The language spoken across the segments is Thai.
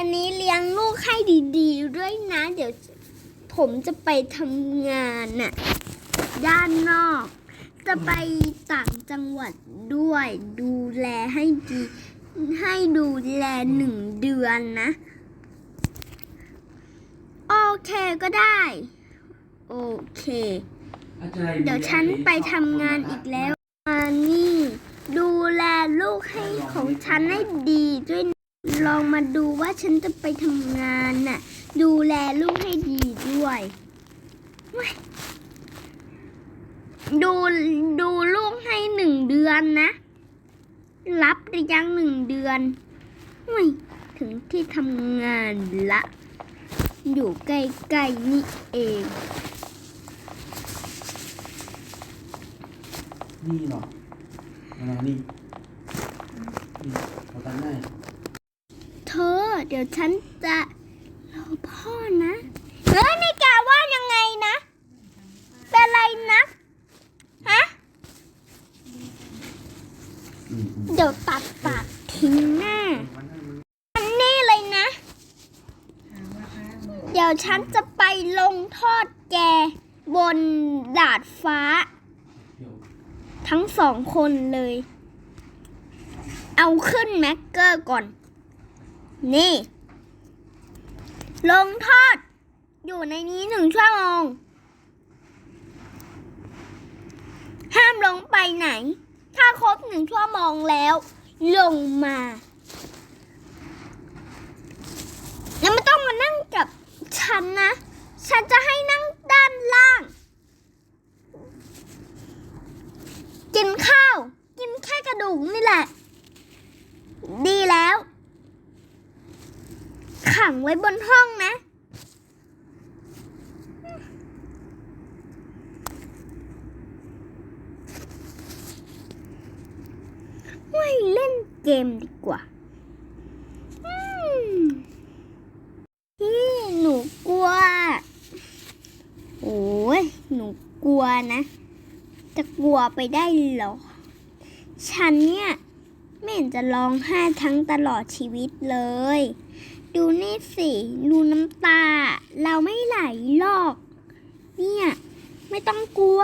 วันนี้เลี้ยงลูกให้ดีๆ ด้วยนะ เดี๋ยวผมจะไปทำงานน่ะ ด้านนอก จะไปต่างจังหวัดด้วย ดูแลให้ดี ให้ดูแลหนึ่งเดือนนะ โอเคก็ได้ โอเค เดี๋ยวฉันไปทำงานอีกแล้วมานี่ ดูแลลูกให้ของฉันให้ดีด้วยนะ ลองมาดูว่าฉันจะไปทำงานน่ะ ดูแลลูกให้ดีด้วย ดูดูลูกให้หนึ่งเดือนนะ รับหรือยังหนึ่งเดือนถึงที่ทำงานละ อยู่ใกล้ๆนี่เองนี่เหรออะไรนี่นี่เอาตังค์ได้ เดี๋ยวฉันจะรอพ่อนะเฮ้ยนี่แกว่ายังไงนะ เป็นไรนะฮะเดี๋ยวตัดปากทิ้งแน่มันให้มันอันนี้เลยนะ เดี๋ยวฉันจะไปลงโทษแกบนดาดฟ้า ทั้งสองคนเลย เอาขึ้นแม็กเกอร์ก่อน นี่ ลงโทษอยู่ในนี้หนึ่งชั่วโมง ห้ามลงไปไหน ถ้าครบหนึ่งชั่วโมงแล้ว ลงมาแล้วไม่ต้องมานั่งกับฉันนะ ฉันจะให้นั่งด้านล่าง กินข้าว กินแค่กระดูกนี่แหละ ดีแล้ว ขังไว้บนห้องนะ ไม่เล่นเกมดีกว่าพี่หนูกลัว โอ้ยหนูกลัวนะ จะกลัวไปได้หรอ ฉันเนี่ย ไม่เห็นจะร้องไห้ทั้งตลอดชีวิตเลย ดูนี่สิดูน้ำตา เราไม่ไหลหรอก เนี่ย ไม่ต้องกลัว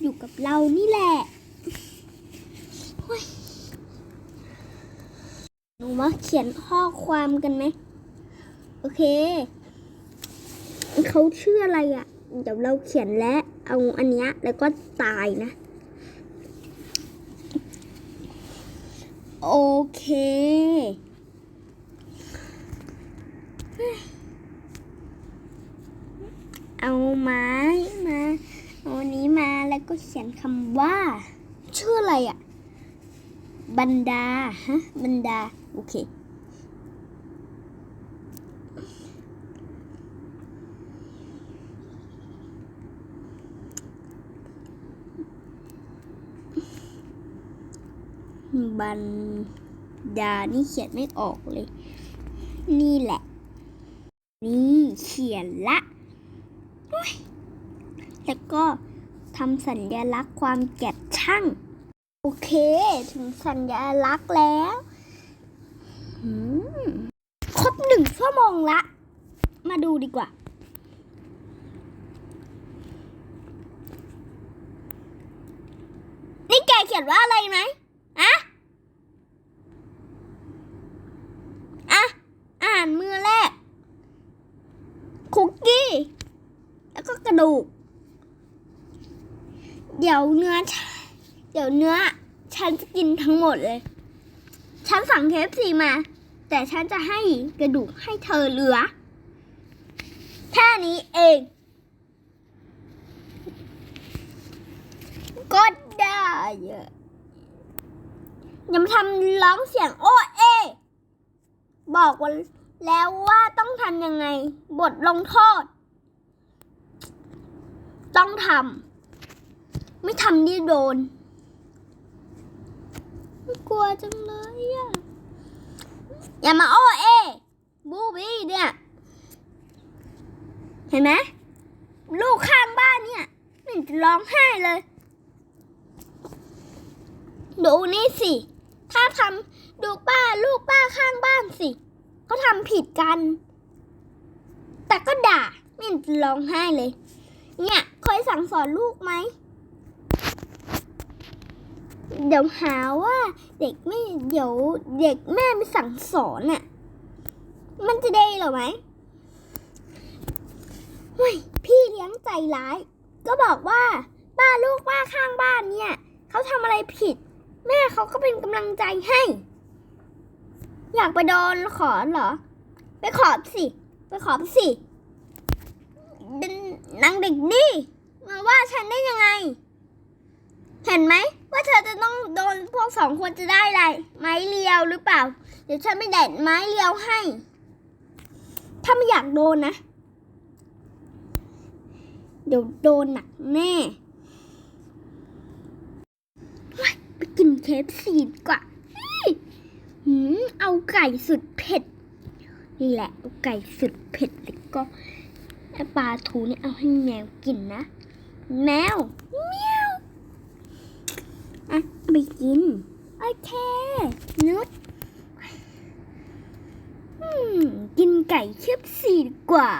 อยู่กับเรานี่แหละหนูมาเขียนข้อความกันไหม โอเค เขาชื่ออะไรอะ่ะ เดี๋ยวเราเขียนและเอาอันเนี้ยแล้วก็ตายนะ โอเค เอาไม้มาเอานี้มาแล้วก็เขียนคำว่า ชื่ออะไรอะ่ะบันดาฮะบันดา โอเค บันดา นี่เขียนไม่ออกเลย นี่แหละ นี่เขียนละ แล้วก็ทำสัญลักษณ์ความแก่ช่าง โอเค ถึงสัญลักษณ์แล้วครบหนึ่งชั่วโมงละ มาดูดีกว่า นี่แกเขียนว่าอะไรไหมอะอะอาหารมือแรก คุกกี้ แล้วก็กระดูก เดี๋ยวเนื้อ เดี๋ยวเนื้อ ฉันจะกินทั้งหมดเลย ฉันสั่งเคฟซีมา แต่ฉันจะให้กระดูกให้เธอเหลือ แค่นี้เอง ก็ได้ย่ามาทำร้องเสียงโอ้เอ บอกว่าแล้วว่าต้องทำยังไง บทลงโทษ ต้องทำ ไม่ทำนี่โดน กลัวจังเลยอะอย่ามาโอ้เอบูบี้เนี่ย เห็นไหมลูกข้างบ้านเนี่ยม่เห็นจะร้องไห้เลย ดูนี่สิ ถ้าทำดูป้าลูกป้าข้างบ้านสิเขาทำผิดกัน แต่ก็ด่าม่เห็นจะร้องไห้เลย เนี่ยเคยสั่งสอนลูกไหม เดี๋ยวหาว่าเด็กไม่เดี๋ยวเด็กแม่ไม่สั่งสอนน่ะ มันจะได้หรอไหมเฮ้ยพี่เลี้ยงใจร้าย ก็บอกว่าป้าลูกป้าข้างบ้านเนี่ยเขาทำอะไรผิด แม่เขาก็เป็นกำลังใจให้ อยากไปโดนขอเหรอ ไปขอสิ ไปขอสินนางเด็กนี่มาว่าฉันได้ยังไง เห็นไหมว่าเธอจะต้องโดนพวกสองคนจะได้อะไร ไม้เรียวหรือเปล่า เดี๋ยวฉันไม่แดดไม้เรียวให้ ถ้าไม่อยากโดนนะ เดี๋ยวโดนหนักแน่ไปกินเคฟซีดกว่าเฮ้ยหืมเอาไก่สุดเผ็ดนี่แหละเอาไก่สุดเผ็ดแล้วก็ปลาทูนี่เอาให้แมวกินนะ แมวเมียว อะไปกิน โอเคนุชอืมกินไก่เคฟซีดีกว่า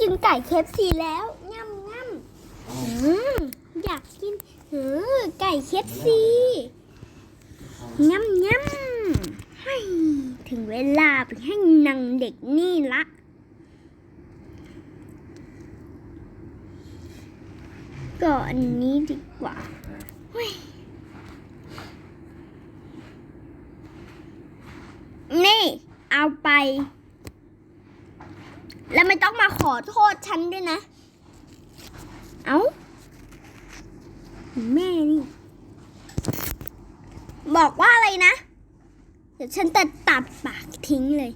กินไก่เคฟซีแล้วง่ำง่ำอืมอยากกินเออไก่เคฟซีง่ำง่ำให้ถึงเวลาไปให้นางเด็กนี่ละก็อันนี้ดีกว่าเฮ้ยนี่ เอาไป แล้วไม่ต้องมาขอโทษฉันด้วยนะ เอาแม่นี่ บอกว่าอะไรนะ เดี๋ยวฉันจะตัดปากทิ้งเลย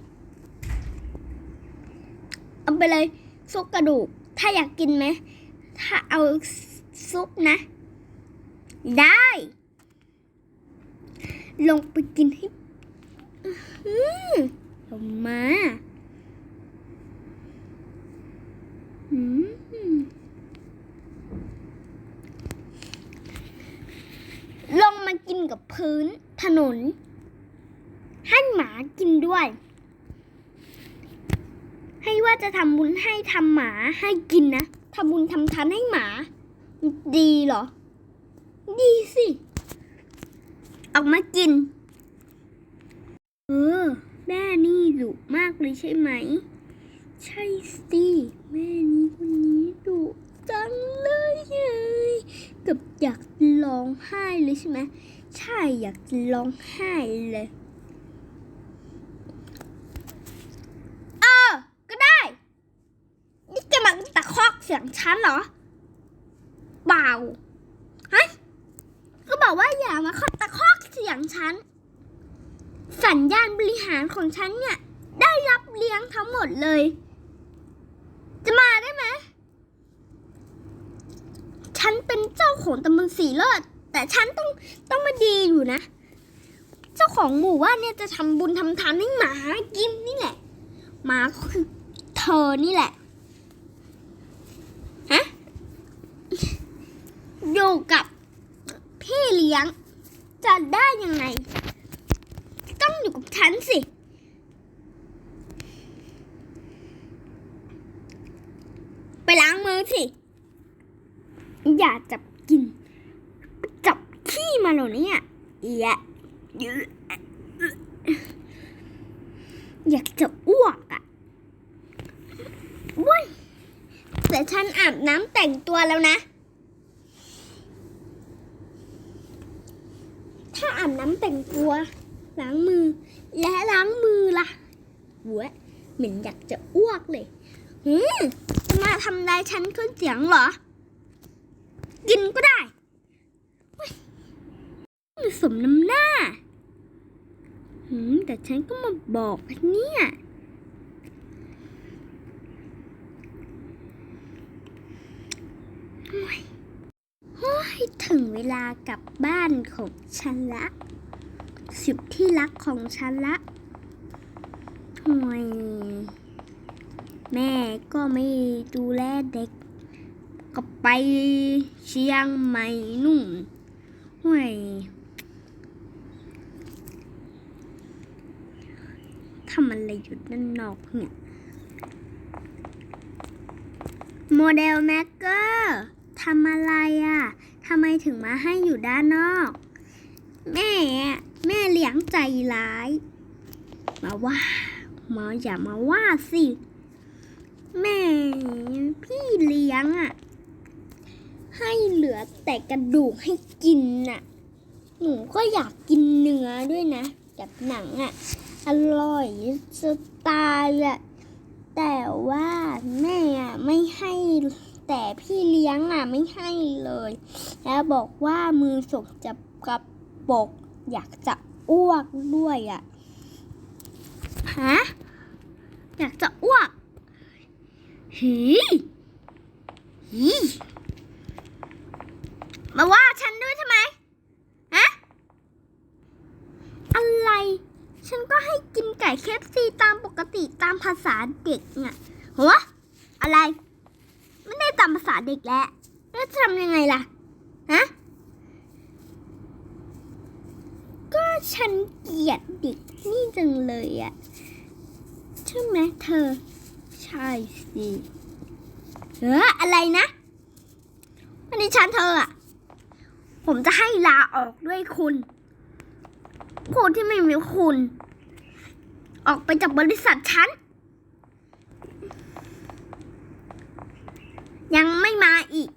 เอาไปเลยซุปกระดูก ถ้าอยากกินไหม ถ้าเอาซุปนะ ได้ ลงไปกินให้ อื้อหือ ลงมาอืมลงมากินกับพื้นถนน ให้หมากินด้วย ให้ว่าจะทำบุญให้ทำหมาให้กินนะทำบุญทำทานให้หมา ดีเหรอ ดีสิ ออกมากิน เออ แม่นี่ดุมากเลยใช่ไหม ใช่สิแม่นี้คนนี้ดุจังเลยเฮ้ยกับอยากร้องไห้เลยใช่ไหมใช่อยากร้องไห้เลยเออก็ได้ นี่แกมาตะคอกเสียงฉันเหรอเปล่าฮะก็บอกว่าอย่ามาตะคอกเสียงฉัน สัญญาณบริหารของฉันเนี่ย ได้รับเลี้ยงทั้งหมดเลย จะมาได้ไหม ฉันเป็นเจ้าของตำบลสีเลิศแต่ฉันต้องต้องมาดีอยู่นะ เจ้าของหมู่ว่านเนี่ยจะทำบุญทำทานให้หมากินนี่แหละ หมาก็คือเธอนี่แหละฮะอยู่กับพี่เลี้ยงจะได้ยังไง สิ ไปล้างมือสิ อย่าจับกิน จับขี้มาหรอเนี่ยเอียะเยอะอยากจะอ้วกอะว้ยแต่ฉันอาบน้ำแต่งตัวแล้วนะ ถ้าอาบน้ำแต่งตัวล้าง และล้างมือล่ะหัวเหม็นอยากจะอ้วกเลยหืมจะมาทำได้ฉันขึ้นเสียงเหรอ กินก็ได้มันสมน้ำหน้าหืมแต่ฉันก็มาบอกเนี่โอ้ยโอ้ยถึงเวลากลับบ้านของฉันละ สิบที่รักของฉันละห่วยแม่ก็ไม่ดูแลเด็ก ก็ไปเชียงใหม่นุ่นห่วยทำอะไรอยู่ด้านนอกเนี่ยโมเดลแม็กเกอร์ทำอะไรอะ่ะทำไมถึงมาให้อยู่ด้านนอก แม่แม่เลี้ยงใจร้าย มาว่ามาอย่ามาว่าสิ แม่พี่เลี้ยงอะ่ะ ให้เหลือแต่กระดูกให้กินน่ะ หนูก็อยากกินเนื้อด้วยนะกับหนังอะ่ะ อร่อยสไตล์อะแต่ว่าแม่อะไม่ให้แต่พี่เลี้ยงอะไม่ให้เลย แล้วบอกว่ามือสกจะกระ ปรกอยากจะอ้วกด้วยอะฮะอยากจะอ้วกหีหีมาว่าฉันด้วยทำไมฮะอะไร ฉันก็ให้กินไก่เคฟซีตามปกติตามภาษาเด็กน่ะหัวอะไร ไม่ได้ตามภาษาเด็กแล้วแล้วจะทำยังไงล่ะฮะ ก็ ฉันเกลียดเด็กนี่จังเลยอะใช่ไหมเธอ ใช่สิเอออะไรนะวันนี้ฉันเธออะผมจะให้ลาออกด้วยคุณคุณที่ไม่มีคุณ ออกไปจากบริษัทฉัน ยังไม่มาอีก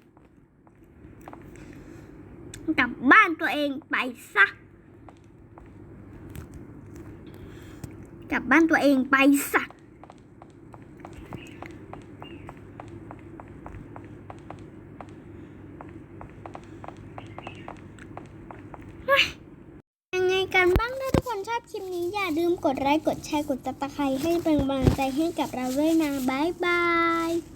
กลับบ้านตัวเองไปซะ กลับบ้านตัวเองไปสักยังไงกันบ้างถ้าทุกคนชอบคลิปนี้อย่าลืมกดไลค์กดแชร์กดติดตามให้เป็นกำลังใจให้กับเราด้วยนะ บ๊ายบาย